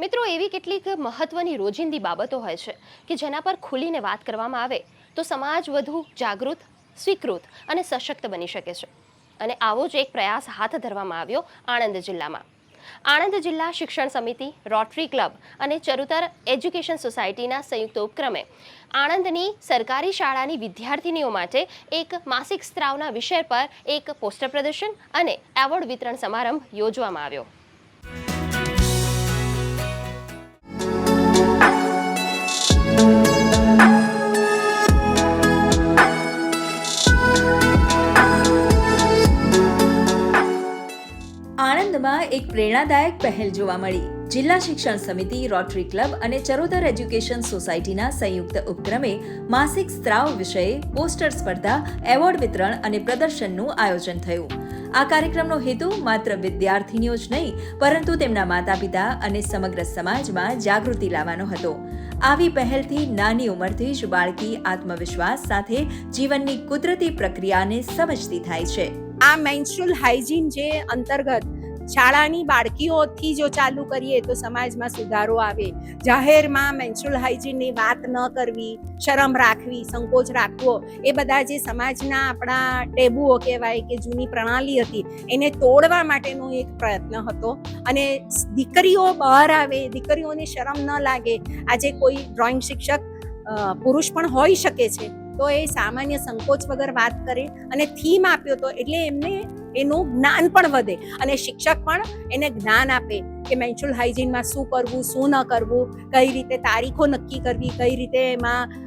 મિત્રો, એવી કેટલીક મહત્વની રોજિંદી બાબતો હોય છે કે જેના પર ખુલીને વાત કરવામાં આવે તો સમાજ વધુ જાગૃત, સ્વીકૃત અને સશક્ત બની શકે છે. અને આવો જ એક પ્રયાસ હાથ ધરવામાં આવ્યો આણંદ જિલ્લામાં. આણંદ જિલ્લા શિક્ષણ સમિતિ, રોટરી ક્લબ અને ચરુતર એજ્યુકેશન સોસાયટીના સંયુક્ત ઉપક્રમે આણંદની સરકારી શાળાની વિદ્યાર્થીનીઓ માટે એક માસિક સ્ત્રાવના વિષય પર એક પોસ્ટર પ્રદર્શન અને એવોર્ડ વિતરણ સમારંભ યોજવામાં આવ્યો. આણંદમાં એક પ્રેરણાદાયક પહેલ જોવા મળી. જિલ્લા શિક્ષણ સમિતિ રોટરી ક્લબ અને ચરોતર એજ્યુકેશન સોસાયટીના સંયુક્ત ઉપક્રમે માસિક સ્ત્રાવ વિષયે પોસ્ટર સ્પર્ધા, એવોર્ડ વિતરણ અને પ્રદર્શનનું આયોજન થયું. આ કાર્યક્રમનો હેતુ માત્ર વિદ્યાર્થીનીઓ જ નહીં, પરંતુ તેમના માતા પિતા અને સમગ્ર સમાજમાં જાગૃતિ લાવવાનો હતો. આવી પહેલથી નાની ઉંમરથી જ બાળકી આત્મવિશ્વાસ સાથે જીવનની કુદરતી પ્રક્રિયાને સમજતી થાય છે. આ મેન્સ્ટ્રુઅલ હાઇજીન જે અંતર્ગત શાળાની બાળકીઓથી જો ચાલુ કરીએ તો સમાજમાં સુધારો આવે. જાહેરમાં મેન્સ્ટ્રુઅલ હાઇજીનની વાત ન કરવી, શરમ રાખવી, સંકોચ રાખવો, એ બધા જે સમાજના આપણા ટેબુઓ કહેવાય કે જૂની પ્રણાલી હતી, એને તોડવા માટેનો એક પ્રયત્ન હતો. અને દીકરીઓ બહાર આવે, દીકરીઓને શરમ ન લાગે, આજે કોઈ ડ્રોઈંગ શિક્ષક પુરુષ પણ હોઈ શકે છે, તો એ સામાન્ય સંકોચ વગર વાત કરે અને થીમ આપ્યો તો એટલે એમને એનું જ્ઞાન પણ વધે અને શિક્ષક પણ એને જ્ઞાન આપે કે મેન્સ્ટ્રુઅલ હાઇજીનમાં શું કરવું, શું ન કરવું, કઈ રીતે તારીખો નક્કી કરવી, કઈ રીતે એમાં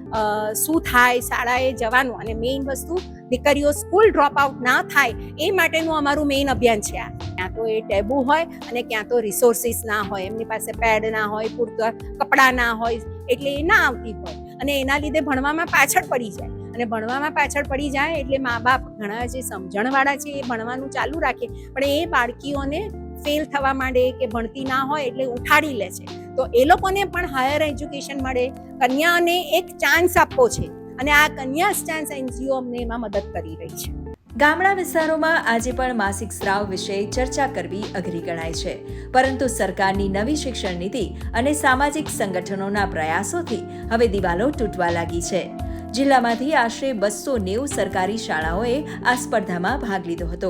શું થાય, શાળાએ જવાનું. અને મેઇન વસ્તુ, દીકરીઓ સ્કૂલ ડ્રોપ આઉટ ના થાય એ માટેનું અમારું મેઇન અભિયાન છે આ. ક્યાં તો એ ટેબુ હોય અને ક્યાં તો રિસોર્સિસ ના હોય. એમની પાસે પેડ ના હોય પૂરતા કપડાં ના હોય, એટલે એ ના આવતી હોય. અને એના લીધે ભણવામાં પાછળ પડી જાય. અને ભણવામાં પાછળ પડી જાય એટલે મા બાપ ઘણા જે સમજણવાળા છે એ ભણવાનું ચાલુ રાખે. પણ એ બાળકીઓને ફેલ થવા માંડે કે ભણતી ના હોય એટલે ઉઠાડી લે છે. તો એ લોકોને પણ હાયર એજ્યુકેશન મળે. કન્યાને એક ચાન્સ આપવો છે. અને આ કન્યા ચાન્સ એનજીઓ અમને એમાં મદદ કરી રહી છે. ગામડા વિસ્તારોમાં આજે પણ માસિક સ્ત્રાવ વિશે ચર્ચા કરવી અઘરી ગણાય છે. પરંતુ સરકારની નવી શિક્ષણ નીતિ અને સામાજિક સંગઠનોના પ્રયાસોથી હવે દિવાલો તૂટવા લાગી છે. જિલ્લામાંથી આશરે બસો નેવું સરકારી શાળાઓએ આ સ્પર્ધામાં ભાગ લીધો હતો.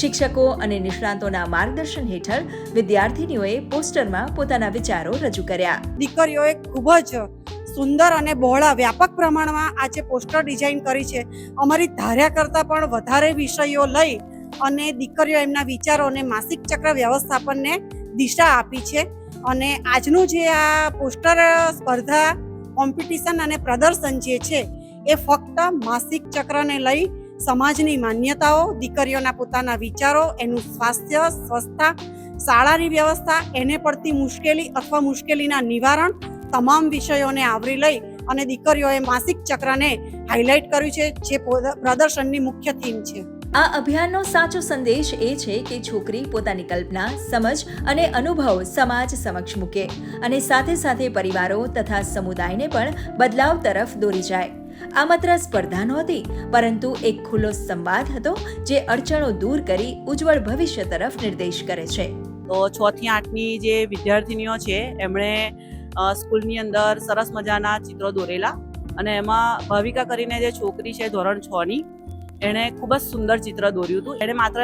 શિક્ષકો અને નિષ્ણાતોના માર્ગદર્શન હેઠળ વિદ્યાર્થીનીઓએ પોસ્ટરમાં પોતાના વિચારો રજૂ કર્યા. દીકરીઓએ ખૂબ જ સુંદર અને બહોળા વ્યાપક પ્રમાણમાં આજે પોસ્ટર ડિઝાઇન કરી છે. અમારી ધાર્યા કરતાં પણ વધારે વિષયો લઈ અને દીકરીઓ એમના વિચારોને માસિક ચક્ર વ્યવસ્થાપનને દિશા આપી છે. અને આજનું જે આ પોસ્ટર સ્પર્ધા કોમ્પિટિશન અને પ્રદર્શન જે છે એ ફક્ત માસિક ચક્રને લઈ સમાજની માન્યતાઓ, દીકરીઓના પોતાના વિચારો, એનું સ્વાસ્થ્ય, સ્વસ્થતા, શાળાની વ્યવસ્થા, એને પડતી મુશ્કેલી અથવા મુશ્કેલીના નિવારણ તમામ વિષયોને આવરી લઈ અને દીકરીઓએ માસિક ચક્રને હાઇલાઇટ કર્યું છે, જે પ્રદર્શનની મુખ્ય થીમ છે. આ અભિયાનનો સાચો સંદેશ એ છે કે છોકરી પોતાની કલ્પના, સમજ અને અનુભવ સમાજ સમક્ષ મૂકે અને સાથે સાથે પરિવારો તથા સમુદાયને પણ બદલાવ તરફ દોરી જાય. આ માત્ર સ્પર્ધા નહોતી પરંતુ એક ખુલ્લો સંવાદ હતો જે અડચણો દૂર કરી ઉજ્જવળ ભવિષ્ય તરફ નિર્દેશ કરે છે. તો છ થી આઠની જે વિદ્યાર્થીનીઓ છે, એમણે સ્કૂલની અંદર સરસ મજાના ચિત્રો દોરેલા અને એમાં ભાવિકા કરીને જે છોકરી છે ધોરણ છ ની, એણે ખૂબ જ સુંદર ચિત્ર દોર્યું હતું. એણે માત્ર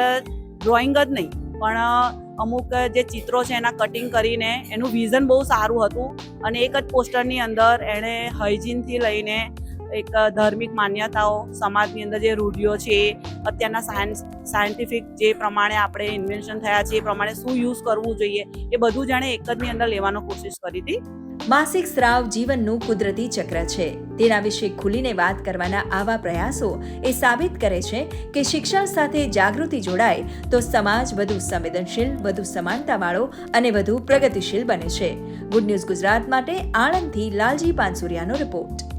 ડ્રોઈંગ જ નહીં, પણ અમુક જે ચિત્રો છે એના કટિંગ કરીને એનું વિઝન બહુ સારું હતું અને એક જ પોસ્ટરની અંદર એણે હાઇજીનથી લઈને એક ધાર્મિક માન્યતાઓ સમાજની અંદર જે રૂઢિઓ છે અત્યારના સાયન્સ, સાયન્ટિફિક જે પ્રમાણે આપણે ઇન્વેન્શન થયા છે, એ પ્રમાણે શું યુઝ કરવું જોઈએ, એ બધું જાણે એક જ ની અંદર લેવાનો કોશિશ કરી હતી. માસિક સ્રાવ જીવનનું કુદરતી ચક્ર છે. તેના વિશે ખુલીને વાત કરવાના આવા પ્રયાસો એ સાબિત કરે છે કે શિક્ષણ સાથે જાગૃતિ જોડાય તો સમાજ વધુ સંવેદનશીલ, વધુ સમાનતાવાળો અને વધુ પ્રગતિશીલ બને છે. ગુડ ન્યૂઝ ગુજરાત માટે આણંદથી લાલજી પાનસુરિયાનો રિપોર્ટ